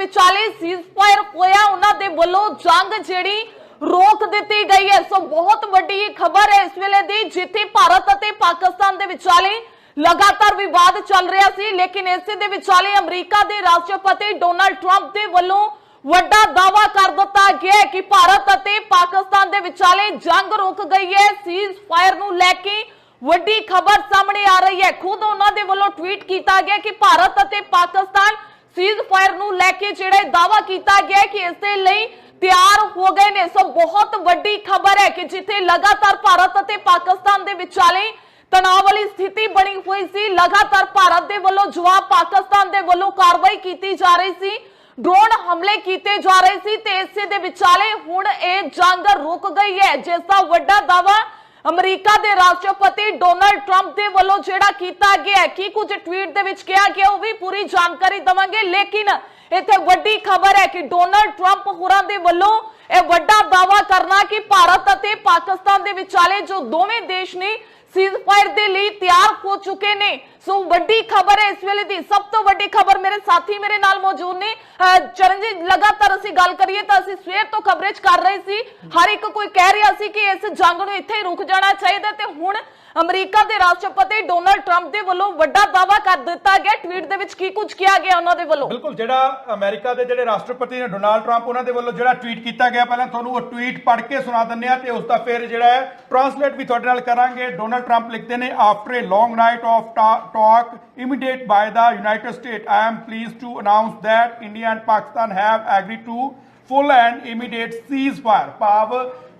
ਵਿਚਾਲੇ ਸੀਜ਼ਫਾਇਰ ਹੋਇਆ, ਉਹਨਾਂ ਦੇ ਵੱਲੋਂ ਜੰਗ ਜਿਹੜੀ ਰੋਕ ਦਿੱਤੀ ਗਈ ਹੈ। ਸੋ ਬਹੁਤ ਵੱਡੀ ਖਬਰ ਹੈ ਇਸ ਵੇਲੇ ਦੀ, ਜਿੱਥੇ ਭਾਰਤ ਅਤੇ ਪਾਕਿਸਤਾਨ ਦੇ ਵਿਚਾਲੇ ਲਗਾਤਾਰ ਵਿਵਾਦ ਚੱਲ ਰਿਹਾ ਸੀ। ਲੇਕਿਨ ਇਸੇ ਦੇ ਵਿਚਾਲੇ ਅਮਰੀਕਾ ਦੇ ਰਾਸ਼ਟਰਪਤੀ ਡੋਨਾਲਡ ਟਰੰਪ ਦੇ ਵੱਲੋਂ ਵੱਡਾ ਦਾਵਾ ਕਰ ਦਿੱਤਾ ਗਿਆ ਕਿ ਭਾਰਤ ਅਤੇ ਪਾਕਿਸਤਾਨ ਦੇ ਵਿਚਾਲੇ ਜੰਗ ਰੁਕ ਗਈ ਹੈ। ਸੀਜ਼ ਫਾਇਰ ਨੂੰ ਲੈ ਕੇ ਵੱਡੀ ਖਬਰ ਸਾਹਮਣੇ ਆ ਰਹੀ ਹੈ। ਖੁਦ ਉਹਨਾਂ ਦੇ ਵੱਲੋਂ ਟਵੀਟ ਕੀਤਾ ਗਿਆ ਕਿ ਭਾਰਤ ਅਤੇ ਪਾਕਿਸਤਾਨ ਸੀਜ਼ ਫਾਇਰ ਨੂੰ ਲੈ ਕੇ ਜਿਹੜਾ ਦਾਵਾ ਕੀਤਾ ਗਿਆ ਕਿ ਇਸ ਦੇ ਲਈ ਤਿਆਰ ਹੋ ਗਏ ਨੇ। ਸੋ ਬਹੁਤ ਵੱਡੀ ਖਬਰ ਹੈ ਕਿ ਜਿੱਥੇ ਲਗਾਤਾਰ ਭਾਰਤ ਅਤੇ ਪਾਕਿਸਤਾਨ ਦੇ ਵਿਚਾਲੇ ਤਣਾਅ ਵਾਲੀ ਸਥਿਤੀ ਬਣੀ ਹੋਈ ਸੀ, ਲਗਾਤਾਰ ਭਾਰਤ ਦੇ ਵੱਲੋਂ ਜਵਾਬ ਪਾਕਿਸਤਾਨ ਦੇ ਵੱਲੋਂ ਕਾਰਵਾਈ ਕੀਤੀ ਜਾ ਰਹੀ ਸੀ। ਡਰੋਨ ਹਮਲੇ ਕੀਤੇ ਜਾ ਰਹੇ ਸੀ ਤੇ ਇਸੇ ਦੇ ਵਿਚਾਲੇ ਹੁਣ ਇਹ ਜੰਗ ਰੁਕ ਗਈ ਹੈ, ਜਿਸ ਦਾ ਵੱਡਾ ਦਾਵਾ ਅਮਰੀਕਾ ਦੇ ਰਾਸ਼ਟਰਪਤੀ ਡੋਨਲਡ ਟਰੰਪ ਦੇ ਵੱਲੋਂ ਜਿਹੜਾ ਕੀਤਾ ਗਿਆ ਹੈ, ਕੀ ਕੁਝ ਟਵੀਟ ਦੇ ਵਿੱਚ ਕਿਹਾ ਗਿਆ ਉਹ ਵੀ ਪੂਰੀ ਜਾਣਕਾਰੀ ਦਵਾਂਗੇ, ਲੇਕਿਨ ਇੱਥੇ ਵੱਡੀ ਖਬਰ ਹੈ ਕਿ ਡੋਨਲਡ ਟਰੰਪ ਹੋਰਾਂ ਦੇ ਵੱਲੋਂ ਇਹ ਵੱਡਾ ਦਾਵਾ ਕਰਨਾ ਕਿ ਭਾਰਤ ਅਤੇ ਪਾਕਿਸਤਾਨ ਦੇ ਵਿਚਾਲੇ ਜੋ ਦੋਵੇਂ ਦੇਸ਼ ਨੇ ਸੀਜ਼ਫਾਇਰ ਦੇ ਲਈ ਤਿਆਰ ਹੋ ਚੁੱਕੇ ਨੇ ਸੋ ਵੱਡੀ ਖਬਰ ਹੈ ਇਸ ਵੇਲੇ ਦੀ। ਸਭ ਤੋਂ ਵੱਡੀ ਖਬਰ ਮੇਰੇ ਸਾਥੀ ਮੇਰੇ ਨਾਲ ਮੌਜੂਦ ਨੇ। ਅਹ ਚਰਨਜੀਤ, ਲਗਾਤਾਰ ਅਸੀਂ ਗੱਲ ਕਰੀਏ ਤਾਂ ਅਸੀਂ ਸਵੇਰ ਤੋਂ ਕਵਰੇਜ ਕਰ ਰਹੇ ਸੀ। ਹਰ ਇੱਕ ਕੋਈ ਕਹਿ ਰਿਹਾ ਸੀ ਕਿ ਇਸ ਜੰਗ ਨੂੰ ਇੱਥੇ ਹੀ ਰੁਕ ਜਾਣਾ ਚਾਹੀਦਾ ਤੇ ਹੁਣ ਅਮਰੀਕਾ ਦੇ ਰਾਸ਼ਟਰਪਤੀ ਡੋਨਾਲਡ ਟਰੰਪ ਦੇ ਵੱਲੋਂ ਵੱਡਾ ਦਾਵਾ ਕਰ ਦਿੱਤਾ ਗਿਆ। ਟਵੀਟ ਦੇ ਵਿੱਚ ਕੀ ਕੁਝ ਕਿਹਾ ਗਿਆ ਉਹਨਾਂ ਦੇ ਵੱਲੋਂ? ਬਿਲਕੁਲ, ਜਿਹੜਾ ਅਮਰੀਕਾ ਦੇ ਜਿਹੜੇ ਰਾਸ਼ਟਰਪਤੀ ਨੇ ਡੋਨਾਲਡ ਟਰੰਪ, ਉਹਨਾਂ ਦੇ ਵੱਲੋਂ ਜਿਹੜਾ ਟਵੀਟ ਕੀਤਾ ਗਿਆ। ਪਹਿਲਾਂ ਤੁਹਾਨੂੰ ਉਹ ਟਵੀਟ ਪੜ੍ਹ ਕੇ ਸੁਣਾ ਦਿੰਦੇ ਆ ਤੇ ਉਸ ਦਾ ਫਿਰ ਜਿਹੜਾ ਹੈ ਟ੍ਰਾਂਸਲੇਟ ਵੀ ਤੁਹਾਡੇ ਨਾਲ ਕਰਾਂਗੇ। ਡੋਨਾਲਡ ਟਰੰਪ ਲਿਖਦੇ ਨੇ after a long night of talk immediate by the United State I am pleased to announce that India and Pakistan have agree to full and immediate cease ਭਾਵ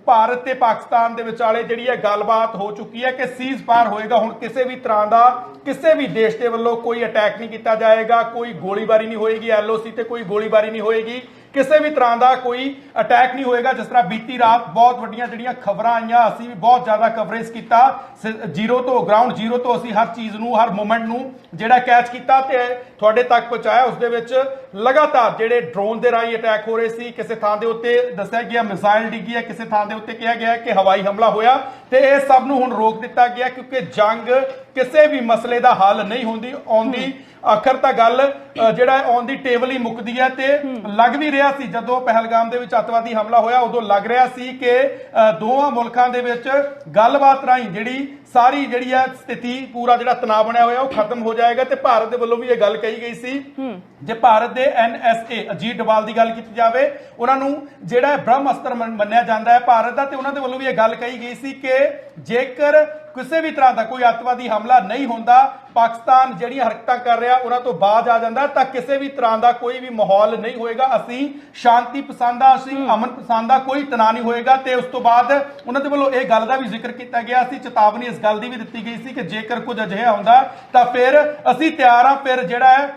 ਭਾਰਤ ਤੇ ਪਾਕਿਸਤਾਨ ਦੇ ਵਿਚਾਲੇ ਜਿਹੜੀ ਹੈ ਗੱਲਬਾਤ ਹੋ ਚੁੱਕੀ ਹੈ ਕਿ ਸੀਜ਼ ਫਾਇਰ ਹੋਏਗਾ, ਹੁਣ ਕਿਸੇ ਵੀ ਤਰ੍ਹਾਂ ਦਾ, ਕਿਸੇ ਵੀ ਦੇਸ਼ ਦੇ ਵੱਲੋਂ ਕੋਈ ਅਟੈਕ ਨਹੀਂ ਕੀਤਾ ਜਾਏਗਾ, ਕੋਈ ਗੋਲੀਬਾਰੀ ਨਹੀਂ ਹੋਏਗੀ ਐਲਓਸੀ ਤੇ ਕੋਈ ਗੋਲੀਬਾਰੀ ਨਹੀਂ ਹੋਏਗੀ, ਕਿਸੇ ਵੀ ਤਰ੍ਹਾਂ ਦਾ ਕੋਈ ਅਟੈਕ ਨਹੀਂ ਹੋਏਗਾ, ਜਿਸ ਤਰ੍ਹਾਂ ਬੀਤੀ ਰਾਤ ਬਹੁਤ ਵੱਡੀਆਂ ਜਿਹੜੀਆਂ ਖਬਰਾਂ ਆਈਆਂ, ਅਸੀਂ ਵੀ ਬਹੁਤ ਜ਼ਿਆਦਾ ਕਵਰੇਜ ਕੀਤਾ ਜ਼ੀਰੋ ਤੋਂ ਗਰਾਊਂਡ ਜ਼ੀਰੋ ਤੋਂ ਅਸੀਂ ਹਰ ਚੀਜ਼ ਨੂੰ, ਹਰ ਮੂਮੈਂਟ ਨੂੰ ਜਿਹੜਾ ਕੈਚ ਕੀਤਾ ਤੇ ਤੁਹਾਡੇ ਤੱਕ ਪਹੁੰਚਾਇਆ। ਉਸ ਦੇ ਵਿੱਚ ਲਗਾਤਾਰ ਜਿਹੜੇ ਡਰੋਨ ਦੇ ਰਾਹੀਂ ਅਟੈਕ ਹੋ ਰਹੇ ਸੀ ਕਿਸੇ ਥਾਂ ਦੇ ਉੱਤੇ ਦੱਸਿਆ ਗਿਆ ਮਿਸਾਈਲ ਡਿੱਗੀ ਹੈ ਕਿਸੇ ਥਾਂ ਦੇ ਉੱਤੇ ਕਿਹਾ ਗਿਆ ਕਿ ਹਵਾਈ ਹਮਲਾ ਹੋਇਆ ਤੇ ਇਹ ਸਭ ਨੂੰ ਹੁਣ ਰੋਕ ਦਿੱਤਾ ਗਿਆ ਕਿਉਂਕਿ ਜੰਗ ਕਿਸੇ ਵੀ ਮਸਲੇ ਦਾ ਹੱਲ ਨਹੀਂ ਹੁੰਦੀ ਆਉਂਦੀ ਆਖਰ ਤਾਂ ਗੱਲ ਜਿਹੜਾ ਔਨ ਦੀ ਟੇਬਲ ਹੀ ਮੁੱਕਦੀ ਹੈ ਤੇ ਲੱਗ ਵੀ ਰਿਹਾ ਸੀ। ਜਦੋਂ ਪਹਿਲਗਾਮ ਦੇ ਵਿੱਚ ਅੱਤਵਾਦੀ ਹਮਲਾ ਹੋਇਆ ਉਦੋਂ ਲੱਗ ਰਿਹਾ ਸੀ ਕਿ ਦੋਵਾਂ ਮੁਲਕਾਂ ਦੇ ਵਿੱਚ ਗੱਲਬਾਤ ਰਾਹੀਂ ਜਿਹੜੀ ਸਾਰੀ ਜਿਹੜੀ ਹੈ ਸਥਿਤੀ ਪੂਰਾ ਜਿਹੜਾ ਤਣਾਅ ਬਣਿਆ ਹੋਇਆ ਉਹ ਖਤਮ ਹੋ ਜਾਏਗਾ ਤੇ ਭਾਰਤ ਦੇ ਵੱਲੋਂ ਵੀ ਇਹ ਗੱਲ ਕਹੀ ਗਈ ਸੀ। ਜੇ ਭਾਰਤ ਦੇ ਐਨਐਸਏ ਅਜੀਤ ਡੋਵਾਲ ਦੀ ਗੱਲ ਕੀਤੀ ਜਾਵੇ ਉਹਨਾਂ ਨੂੰ ਜਿਹੜਾ ਬ੍ਰਹਮ ਅਸਤਰ ਮੰਨ- ਮੰਨਿਆ ਜਾਂਦਾ ਹੈ ਭਾਰਤ ਦਾ ਤੇ ਉਹਨਾਂ ਦੇ ਵੱਲੋਂ ਵੀ ਇਹ ਗੱਲ ਕਹੀ ਗਈ ਸੀ ਕਿ ਜੇਕਰ ਕਿਸੇ ਵੀ ਤਰ੍ਹਾਂ ਦਾ ਕੋਈ ਅੱਤਵਾਦੀ ਹਮਲਾ ਨਹੀਂ ਹੁੰਦਾ ਪਾਕਿਸਤਾਨ ਜਿਹੜੀਆਂ ਹਰਕਤਾਂ ਕਰ ਰਿਹਾ ਉਹਨਾਂ ਤੋਂ ਬਾਜ ਆ ਜਾਂਦਾ ਤਾਂ ਕਿਸੇ ਵੀ ਤਰ੍ਹਾਂ ਦਾ ਕੋਈ ਵੀ ਮਾਹੌਲ ਨਹੀਂ ਹੋਏਗਾ। ਅਸੀਂ ਸ਼ਾਂਤੀ ਪਸੰਦ ਆ ਅਸੀਂ ਅਮਨ ਪਸੰਦ ਆ ਕੋਈ ਤਣਾਅ ਨਹੀਂ ਹੋਏਗਾ ਤੇ ਉਸ ਤੋਂ ਬਾਅਦ ਉਹਨਾਂ ਦੇ ਵੱਲੋਂ ਇਹ ਗੱਲ ਦਾ ਵੀ ਜ਼ਿਕਰ ਕੀਤਾ ਗਿਆ। ਸੀ ਚੇਤਾਵਨੀ ਇਸ ਗੱਲ ਦੀ ਵੀ ਦਿੱਤੀ ਗਈ ਸੀ ਕਿ ਜੇਕਰ ਕੁਝ ਅਜਿਹਾ ਹੁੰਦਾ ਤਾਂ ਫਿਰ ਅਸੀਂ ਤਿਆਰ ਆ ਫਿਰ ਜਿਹੜਾ ਹੈ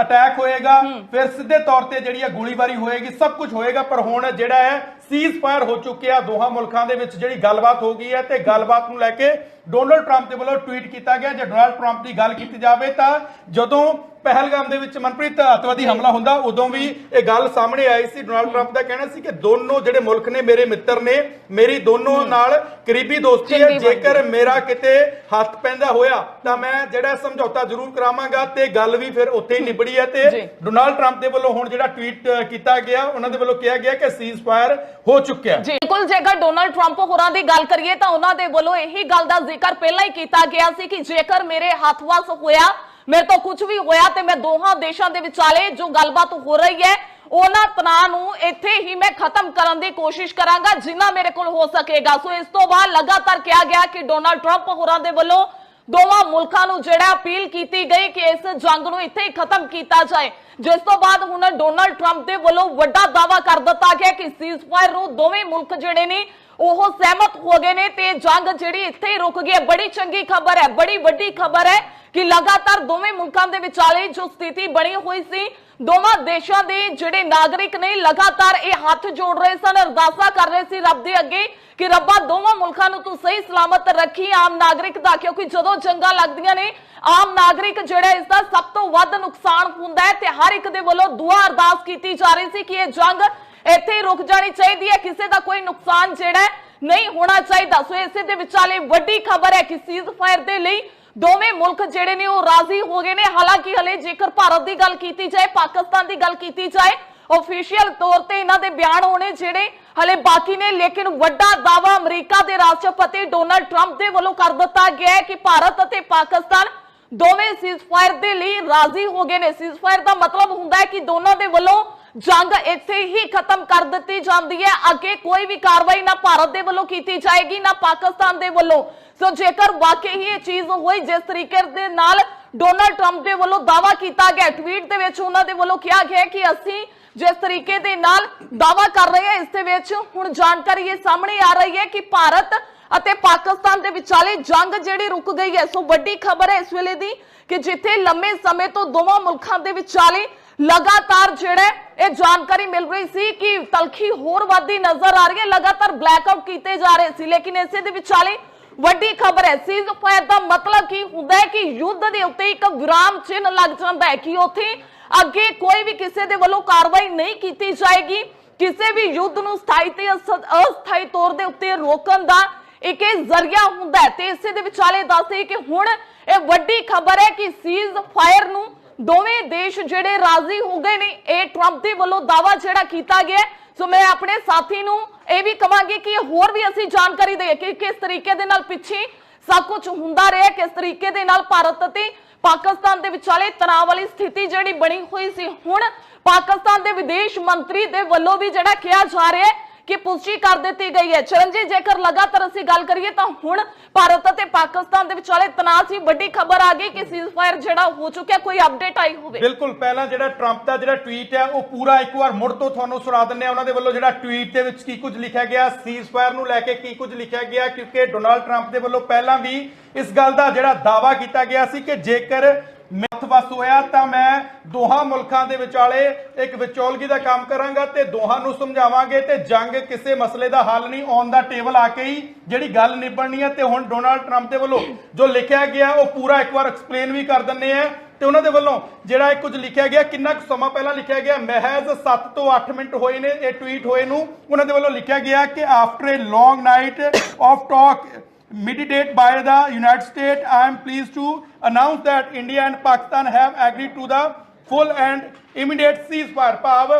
ਅਟੈਕ ਹੋਏਗਾ। ਫਿਰ ਸਿੱਧੇ ਤੌਰ ਤੇ ਜਿਹੜੀ ਹੈ ਗੋਲੀਬਾਰੀ ਹੋਏਗੀ ਸਭ ਕੁਝ ਹੋਏਗਾ ਪਰ ਹੁਣ ਜਿਹੜਾ ਹੈ ਸੀਜ਼ ਫਾਇਰ ਹੋ ਚੁੱਕਿਆ ਦੋਹਾਂ ਮੁਲਕਾਂ ਦੇ ਵਿੱਚ ਜਿਹੜੀ ਗੱਲਬਾਤ ਹੋ ਗਈ ਹੈ ਤੇ ਗੱਲਬਾਤ ਨੂੰ ਲੈ ਕੇ ਡੋਨਲਡ ਟਰੰਪ ਦੇ ਵੱਲੋਂ ਟਵੀਟ ਕੀਤਾ ਗਿਆ ਜੇ ਡੋਨਲਡ ਟਰੰਪ ਦੀ ਗੱਲ ਕੀਤੀ ਜਾਵੇ ਤਾਂ ਜਦੋਂ ਪਹਿਲਗਾਮ ਦੇ ਵਿੱਚ ਮਨਪ੍ਰੀਤ ਅੱਤਵਾਦੀ ਹਮਲਾ ਹੁੰਦਾ ਉਦੋਂ ਵੀ ਇਹ ਗੱਲ ਸਾਹਮਣੇ ਆਈ ਸੀ। ਡੋਨਲਡ ਟਰੰਪ ਦਾ ਕਹਿਣਾ ਸੀ ਕਿ ਦੋਨੋਂ ਜਿਹੜੇ ਮੁਲਕ ਨੇ ਮੇਰੇ ਮਿੱਤਰ ਨੇ ਮੇਰੀ ਦੋਨੋਂ ਨਾਲ ਕਰੀਬੀ ਦੋਸਤੀ ਹੈ। ਜੇਕਰ ਮੇਰਾ ਕਿਤੇ ਹੱਥ ਪੈਂਦਾ ਹੋਇਆ ਤਾਂ ਮੈਂ ਜਿਹੜਾ ਸਮਝੌਤਾ ਜ਼ਰੂਰ ਕਰਾਵਾਂਗਾ ਤੇ ਗੱਲ ਵੀ ਫਿਰ ਉੱਥੇ ਹੀ ਨਿਬੜੀ ਹੈ। ਤੇ ਡੋਨਾਲਡ ਟਰੰਪ ਦੇ ਵੱਲੋਂ ਹੁਣ ਜਿਹੜਾ ਟਵੀਟ ਕੀਤਾ ਗਿਆ ਉਹਨਾਂ ਦੇ ਵੱਲੋਂ ਕਿਹਾ ਗਿਆ ਕਿ ਸੀਜ਼ ਫਾਇਰ ਹੋ ਚੁੱਕਿਆ ਜੀ। ਬਿਲਕੁਲ ਜੇਕਰ ਡੋਨਾਲਡ ਟਰੰਪ ਹੋਰਾਂ ਦੀ ਗੱਲ ਕਰੀਏ ਤਾਂ ਉਹਨਾਂ ਦੇ ਵੱਲੋਂ ਇਹੀ ਗੱਲ ਦਾ ਜ਼ਿਕਰ ਪਹਿਲਾਂ ਹੀ ਕੀਤਾ ਗਿਆ ਸੀ ਕਿ ਜੇਕਰ ਮੇਰੇ ਹੱਥ ਵੱਸ ਹੋਇਆ, ਮੇਰੇ ਤੋਂ ਕੁਝ ਵੀ ਹੋਇਆ ਤੇ ਮੈਂ ਦੋਹਾਂ ਦੇਸ਼ਾਂ ਦੇ ਵਿਚਾਲੇ ਜੋ ਗੱਲਬਾਤ ਹੋ ਰਹੀ ਹੈ, ਉਹਨਾਂ ਤਣਾਅ ਨੂੰ ਇੱਥੇ ਹੀ ਮੈਂ ਖਤਮ ਕਰਨ ਦੀ ਕੋਸ਼ਿਸ਼ ਕਰਾਂਗਾ, ਜਿੰਨਾ ਮੇਰੇ ਕੋਲ ਹੋ ਸਕੇਗਾ। ਸੋ ਇਸ ਤੋਂ ਬਾਅਦ ਲਗਾਤਾਰ ਕਿਹਾ ਗਿਆ ਕਿ ਡੋਨਾਲਡ ਟਰੰਪ ਹੋਰਾਂ ਦੇ ਵੱਲੋਂ ਦੋਵਾਂ ਮੁਲਕਾਂ ਨੂੰ ਜਿਹੜਾ ਅਪੀਲ ਕੀਤੀ ਗਈ ਕਿ ਇਸ ਜੰਗ ਨੂੰ ਇੱਥੇ ਹੀ ਖਤਮ ਕੀਤਾ ਜਾਏ। ਜਿਸ ਤੋਂ ਬਾਅਦ ਹੁਣ ਡੋਨਲਡ ਟਰੰਪ ਦੇ ਵੱਲੋਂ ਵੱਡਾ ਦਾਵਾ ਕਰ ਦਿੱਤਾ ਗਿਆ ਕਿ ਸੀਜ਼ਫਾਇਰ ਨੂੰ ਦੋਵੇਂ ਮੁਲਕ ਜਿਹੜੇ ਨੇ ਉਹ ਸਹਿਮਤ ਹੋ ਗਏ ਨੇ ਤੇ ਜੰਗ ਜਿਹੜੀ ਇੱਥੇ ਹੀ ਰੁਕ ਗਈ ਹੈ। ਬੜੀ ਚੰਗੀ ਖਬਰ ਹੈ, ਬੜੀ ਵੱਡੀ ਖਬਰ ਹੈ ਕਿ ਲਗਾਤਾਰ ਦੋਵੇਂ ਮੁਲਕਾਂ ਦੇ ਵਿਚਾਲੇ ਜੋ ਸਥਿਤੀ ਬਣੀ ਹੋਈ ਸੀ ਦੋਵਾਂ ਦੇਸ਼ਾਂ ਦੇ ਜਿਹੜੇ ਨਾਗਰਿਕ ਨੇ ਲਗਾਤਾਰ ਇਹ ਹੱਥ ਜੋੜ ਰਹੇ ਸਨ, ਅਰਦਾਸਾਂ ਕਰ ਰਹੇ ਸੀ ਰੱਬ ਦੇ ਅੱਗੇ ਕਿ ਰੱਬਾ ਦੋਵਾਂ ਮੁਲਕਾਂ ਨੂੰ ਤੂੰ ਸਹੀ ਸਲਾਮਤ ਰੱਖੀ, ਆਮ ਨਾਗਰਿਕ ਦਾ, ਕਿਉਂਕਿ ਜਦੋਂ ਜੰਗਾਂ ਲੱਗਦੀਆਂ ਨੇ, ਆਮ ਨਾਗਰਿਕ ਜਿਹੜਾ ਇਸ ਦਾ ਸਭ ਤੋਂ ਵੱਧ ਨੁਕਸਾਨ ਹੁੰਦਾ ਹੈ ਤੇ ਹਰ ਇੱਕ ਦੇ ਵੱਲੋਂ ਦੁਆ ਅਰਦਾਸ ਕੀਤੀ ਜਾ ਰਹੀ ਸੀ ਕਿ ਇਹ ਜੰਗ ਇੱਥੇ ਰੁਕ ਜਾਣੀ ਚਾਹੀਦੀ ਹੈ, ਕਿਸੇ ਦਾ ਕੋਈ ਨੁਕਸਾਨ ਜਿਹੜਾ ਨਹੀਂ ਹੋਣਾ ਚਾਹੀਦਾ। ਸੋ ਇਸੇ ਦੇ ਵਿਚਾਲੇ ਵੱਡੀ ਖਬਰ ਹੈ ਕਿ ਸੀਜ਼ ਦੇ ਲਈ ਦੋਵੇਂ ਮੁਲਕ ਜਿਹੜੇ ਨੇ ਉਹ ਰਾਜ਼ੀ ਹੋ ਗਏ ਨੇ। ਹਾਲਾਂਕਿ ਹਲੇ ਜੇਕਰ ਭਾਰਤ ਦੀ ਗੱਲ ਕੀਤੀ ਜਾਏ, ਪਾਕਿਸਤਾਨ ਦੀ ਗੱਲ ਕੀਤੀ ਜਾਏ ਅਫੀਸ਼ੀਅਲ ਤੌਰ ਤੇ ਇਹਨਾਂ ਦੇ ਬਿਆਨ ਹੋਣੇ ਜਿਹੜੇ ਹਲੇ ਬਾਕੀ ਨੇ, ਲੇਕਿਨ ਵੱਡਾ ਦਾਵਾ ਅਮਰੀਕਾ ਦੇ ਰਾਸ਼ਟਰਪਤੀ ਡੋਨਾਲਡ ਟਰੰਪ ਦੇ ਵੱਲੋਂ ਕਰ ਦਿੱਤਾ ਗਿਆ ਹੈ ਕਿ ਭਾਰਤ ਅਤੇ ਪਾਕਿਸਤਾਨ ਦੋਵੇਂ ਸੀਜ਼ਫਾਇਰ ਦੇ ਲਈ ਰਾਜ਼ੀ ਹੋ ਗਏ ਨੇ। ਸੀਜ਼ਫਾਇਰ ਦਾ ਮਤਲਬ ਹੁੰਦਾ ਹੈ ਕਿ ਦੋਨਾਂ ਦੇ ਵੱਲੋਂ ਜੰਗ ਇੱਥੇ ਹੀ ਖਤਮ ਕਰ ਦਿੱਤੀ ਜਾਂਦੀ ਹੈ। ਅੱਗੇ ਕੋਈ ਵੀ ਕਾਰਵਾਈ ਨਾ ਭਾਰਤ ਦੇ ਵੱਲੋਂ ਕੀਤੀ ਜਾਏਗੀ, ਨਾ ਪਾਕਿਸਤਾਨ ਦੇ ਵੱਲੋਂ। ਸੋ ਜੇਕਰ ਵਾਕਈ ਹੀ ਇਹ ਚੀਜ਼ ਹੋਈ, ਜਿਸ ਤਰੀਕੇ ਦੇ ਨਾਲ ਡੋਨਾਲਡ ਟਰੰਪ ਦੇ ਵੱਲੋਂ ਦਾਵਾ ਕੀਤਾ ਗਿਆ ਟਵੀਟ ਦੇ ਵਿੱਚ ਉਹਨਾਂ ਦੇ ਵੱਲੋਂ ਕਿਹਾ ਗਿਆ ਕਿ ਅਸੀਂ ਜਿਸ ਤਰੀਕੇ ਦੇ ਨਾਲ ਦਾਵਾ ਕਰ ਰਹੇ ਹਾਂ, ਇਸ ਦੇ ਵਿੱਚ ਹੁਣ ਜਾਣਕਾਰੀ ਇਹ ਸਾਹਮਣੇ ਆ ਰਹੀ ਹੈ ਕਿ ਭਾਰਤ ਅਤੇ ਪਾਕਿਸਤਾਨ ਦੇ ਵਿਚਾਲੇ ਜੰਗ ਜਿਹੜੀ ਰੁਕ ਗਈ ਹੈ। ਸੋ ਵੱਡੀ ਖਬਰ ਹੈ ਇਸ ਵੇਲੇ ਦੀ ਕਿ ਜਿੱਥੇ ਲੰਮੇ ਸਮੇਂ ਤੋਂ ਦੋਵਾਂ ਮੁਲਕਾਂ ਦੇ ਵਿਚਾਲੇ ਲਗਾਤਾਰ ਜਿਹੜਾ ਇਹ ਜਾਣਕਾਰੀ ਮਿਲ ਰਹੀ ਸੀ ਕਿ ਤਲਖੀ ਹੋਰ ਵੱਧਦੀ ਨਜ਼ਰ ਆ ਰਹੀ ਹੈ। ਲਗਾਤਾਰ ਬਲੈਕਆਊਟ ਕੀਤੇ ਜਾ ਰਹੇ ਸੀ, ਲੇਕਿਨ ਇਸੇ ਦੇ ਵਿਚਾਲੇ ਵੱਡੀ ਖਬਰ ਹੈ, ਸੀਜ਼ ਫਾਇਰ ਦਾ ਮਤਲਬ ਕੀ ਹੁੰਦਾ ਹੈ ਕਿ ਯੁੱਧ ਦੇ ਉੱਤੇ ਇੱਕ ਵਿਰਾਮ ਚਿੰਨ੍ਹ ਲੱਗ ਜਾਂਦਾ ਹੈ ਕਿ ਉੱਥੇ ਅੱਗੇ ਕੋਈ ਵੀ ਕਿਸੇ ਦੇ ਵੱਲੋਂ ਕਾਰਵਾਈ ਨਹੀਂ ਕੀਤੀ ਜਾਏਗੀ ਕਿਸੇ ਵੀ ਯੁੱਧ ਨੂੰ ਸਥਾਈ ਤੇ ਅਸਥਾਈ ਤੌਰ ਦੇ ਉੱਤੇ ਰੋਕਣ ਦਾ ਇੱਕ ਇਹ ਜ਼ਰੀਆ ਹੁੰਦਾ ਹੈ ਤੇ ਇਸੇ ਦੇ ਵਿਚਾਲੇ ਦੱਸਦੇ ਕਿ ਹੁਣ ਇਹ ਵੱਡੀ ਖਬਰ ਹੈ ਕਿ ਸੀਜ਼ ਫਾਇਰ ਨੂੰ ਦੋਵੇਂ ਦੇਸ਼ ਜਿਹੜੇ ਰਾਜ਼ੀ ਹੋ ਗਏ ਨੇ, ਇਹ ਟਰੰਪ ਦੇ ਵੱਲੋਂ ਦਾਵਾ ਜਿਹੜਾ ਕੀਤਾ ਗਿਆ ਹੈ। ਸੋ ਮੈਂ ਆਪਣੇ ਸਾਥੀ ਨੂੰ ਇਹ ਵੀ ਕਵਾਂਗੀ ਕਿ ਹੋਰ ਵੀ ਅਸੀਂ ਜਾਣਕਾਰੀ ਦੇਈਏ ਕਿ ਕਿਸ ਤਰੀਕੇ ਦੇ ਨਾਲ ਪਿੱਛੇ ਸਭ ਕੁਝ ਹੁੰਦਾ ਰਿਹਾ, ਕਿਸ ਤਰੀਕੇ ਦੇ ਨਾਲ ਭਾਰਤ ਅਤੇ ਪਾਕਿਸਤਾਨ ਦੇ ਵਿਚਾਲੇ ਤਣਾਅ ਵਾਲੀ ਸਥਿਤੀ ਜਿਹੜੀ ਬਣੀ ਹੋਈ ਸੀ। ਹੁਣ ਪਾਕਿਸਤਾਨ ਦੇ ਵਿਦੇਸ਼ ਮੰਤਰੀ ਦੇ ਵੱਲੋਂ ਵੀ ਜਿਹੜਾ ਕਿਹਾ ਜਾ ਰਿਹਾ ਹੈ ਕਿ ਪੁਸ਼ਟੀ ਕਰ ਦਿੱਤੀ ਗਈ ਹੈ। ਚਰਨਜੀਤ, ਜੇਕਰ ਲਗਾਤਾਰ ਅਸੀਂ ਗੱਲ ਕਰੀਏ ਤਾਂ ਹੁਣ ਭਾਰਤ ਅਤੇ ਪਾਕਿਸਤਾਨ ਦੇ ਵਿਚਾਲੇ ਤਣਾਅ ਸੀ। ਵੱਡੀ ਖਬਰ ਆ ਗਈ ਕਿ ਸੀਜ਼ਫਾਇਰ ਜਿਹੜਾ ਹੋ ਚੁੱਕਿਆ, ਕੋਈ ਅਪਡੇਟ ਆਈ ਹੋਵੇ। ਬਿਲਕੁਲ, ਪਹਿਲਾਂ ਜਿਹੜਾ ਟਰੰਪ ਦਾ ਜਿਹੜਾ ਟਵੀਟ ਹੈ ਉਹ ਪੂਰਾ ਇੱਕ ਵਾਰ ਮੁੜ ਤੋਂ ਤੁਹਾਨੂੰ ਸੁਣਾ ਦਿੰਦੇ ਆ ਉਹਨਾਂ ਦੇ ਵੱਲੋਂ ਜਿਹੜਾ ਟਵੀਟ ਦੇ ਵਿੱਚ ਕੀ ਕੁਝ ਲਿਖਿਆ ਗਿਆ ਸੀਜ਼ਫਾਇਰ ਨੂੰ ਲੈ ਕੇ ਕੀ ਕੁਝ ਲਿਖਿਆ ਗਿਆ, ਕਿਉਂਕਿ ਡੋਨਾਲਡ ਟਰੰਪ ਦੇ ਵੱਲੋਂ ਪਹਿਲਾਂ ਵੀ ਇਸ ਗੱਲ ਦਾ ਜਿਹੜਾ ਦਾਵਾ ਕੀਤਾ ਗਿਆ ਸੀ ਕਿ ਜੇਕਰ ਮਿੱਥ ਵਸ ਹੋਇਆ ਤਾਂ ਮੈਂ ਦੋਹਾਂ ਮੁਲਕਾਂ ਦੇ ਵਿਚਾਲੇ ਇੱਕ ਵਿਚੋਲਗੀ ਦਾ ਕੰਮ ਕਰਾਂਗਾ ਤੇ ਦੋਹਾਂ ਨੂੰ ਸਮਝਾਵਾਂਗੇ ਤੇ ਜੰਗ ਕਿਸੇ ਮਸਲੇ ਦਾ ਹੱਲ ਨਹੀਂ ਔਨ ਦਾ ਟੇਬਲ ਆ ਕੇ ਹੀ ਜਿਹੜੀ ਗੱਲ ਨਿਬੜਨੀ ਹੈ ਤੇ ਹੁਣ ਡੋਨਾਲਡ ਟਰੰਪ ਦੇ ਵੱਲੋਂ ਜੋ ਲਿਖਿਆ ਗਿਆ, ਉਹ ਪੂਰਾ ਇੱਕ ਵਾਰ ਐਕਸਪਲੇਨ ਵੀ ਕਰ ਦਿੰਨੇ ਆ ਤੇ ਉਹਨਾਂ ਦੇ ਵੱਲੋਂ ਜਿਹੜਾ ਇਹ ਕੁਝ ਲਿਖਿਆ ਗਿਆ, ਕਿੰਨਾ ਕੁ ਸਮਾਂ ਪਹਿਲਾਂ ਲਿਖਿਆ ਗਿਆ, ਮਹਿਜ਼ 7 ਤੋਂ 8 ਮਿੰਟ ਹੋਏ ਨੇ, ਇਹ ਟਵੀਟ ਹੋਏ ਨੂੰ, ਉਹਨਾਂ ਦੇ ਵੱਲੋਂ ਲਿਖਿਆ ਗਿਆ ਕਿ after a long night of talk mediated by the United States, I am pleased to announce that India and Pakistan have agreed to the full and immediate ceasefire. ਭਾਵ